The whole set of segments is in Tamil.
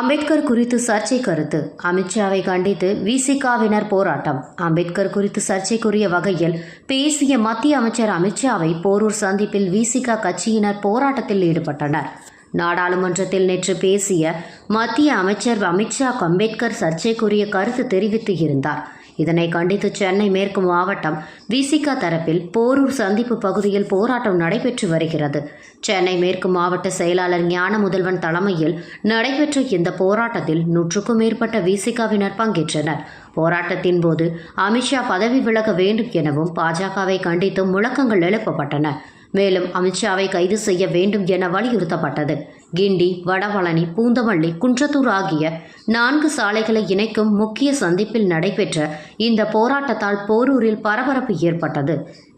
அம்பேத்கர் குறித்து சர்ச்சை கருத்து. அமித்ஷாவை கண்டித்து விசிகாவினர் போராட்டம். அம்பேத்கர் குறித்து சர்ச்சைக்குரிய வகையில் பேசிய மத்திய அமைச்சர் அமித்ஷாவை போரூர் சந்திப்பில் விசிகா கட்சியினர் போராட்டத்தில் ஈடுபட்டனர். நாடாளுமன்றத்தில் நேற்று பேசிய மத்திய அமைச்சர் அமித்ஷா அம்பேத்கர் சர்ச்சைக்குரிய கருத்து தெரிவித்து இருந்தார். இதனை கண்டித்து சென்னை மேற்கு மாவட்டம் விசிகா தரப்பில் போரூர் சந்திப்பு பகுதியில் போராட்டம் நடைபெற்று வருகிறது. சென்னை மேற்கு மாவட்ட செயலாளர் ஞான முதல்வன் தலைமையில் நடைபெற்ற இந்த போராட்டத்தில் நூற்றுக்கும் மேற்பட்ட விசிகாவினர் பங்கேற்றனர். போராட்டத்தின் போது அமித்ஷா பதவி விலக வேண்டும் எனவும் பாஜகவை கண்டித்தும் முழக்கங்கள் எழுப்பப்பட்டன. மேலும் அமித்ஷாவை கைது செய்ய வேண்டும் என வலியுறுத்தப்பட்டது. கிண்டி வடபழனி பூந்தமல்லி குன்றத்தூர் ஆகிய நான்கு சாலைகளை இணைக்கும் முக்கிய சந்திப்பில் நடைபெற்ற இந்த போராட்டத்தால் போரூரில் பரபரப்பு ஏற்பட்டது.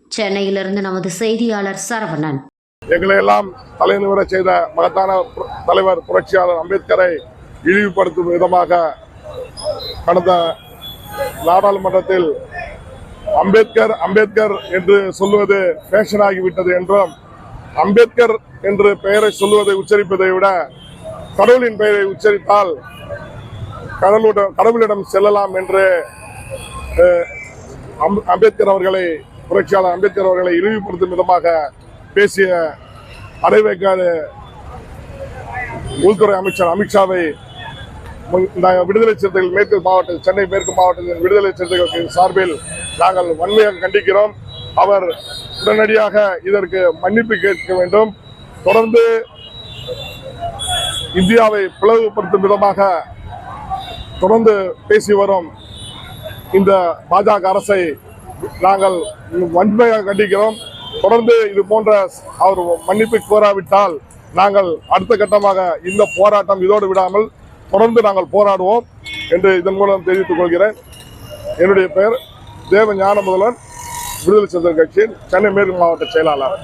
சென்னையிலிருந்து நமது செய்தியாளர் சரவணன். எங்களை எல்லாம் தலைநிவர செய்த மகத்தான தலைவர் புரட்சியாளர் அம்பேத்கரை இழிவுபடுத்தும் விதமாக கடந்த நாடாளுமன்றத்தில் அம்பேத்கர் அம்பேத்கர் என்று சொல்லுவது ஃபேஷன் ஆகிவிட்டது என்றும் அம்பேத்கர் என்று பெயரை சொல்லுவதை உச்சரிப்பதை விட கடவுளின் பெயரை உச்சரித்தால் கடவுளிடம் கடவுளிடம் செல்லலாம் என்று அம்- அம்பேத்கர் அவர்களை புரட்சியாளர் அம்பேத்கர் அவர்களை இழிவுபடுத்தும் விதமாக பேசிய அரைவேக்காடு உள்துறை அமைச்சர் அமித்ஷாவை முன்- விடுதலை சிறுத்தைகள் மேற்கு மாவட்ட சென்னை மேற்கு மாவட்டத்தின் விடுதலை சிறுத்தைகள் சார்பில் நாங்கள் வன்மையாக கண்டிக்கிறோம். அவர் உடனடியாக இதற்கு மன்னிப்பு கேட்க வேண்டும். தொடர்ந்து இந்தியாவை பிளவுபடுத்தும் விதமாக தொடர்ந்து பேசி வரும் இந்த பாஜக அரசை நாங்கள் வன்மையாக கண்டிக்கிறோம். தொடர்ந்து இது போன்ற அவர் மன்னிப்பு கோராவிட்டால் நாங்கள் அடுத்த கட்டமாக இந்த போராட்டம் இதோடு விடாமல் தொடர்ந்து நாங்கள் போராடுவோம் என்று இதன் மூலம் தெரிவித்துக் கொள்கிறேன். என்னுடைய பெயர் தேவ ஞான முதல்வன் விடுதலை சிறுத்தைகள் கட்சியின் சென்னை மேற்கு மாவட்ட செயலாளர்.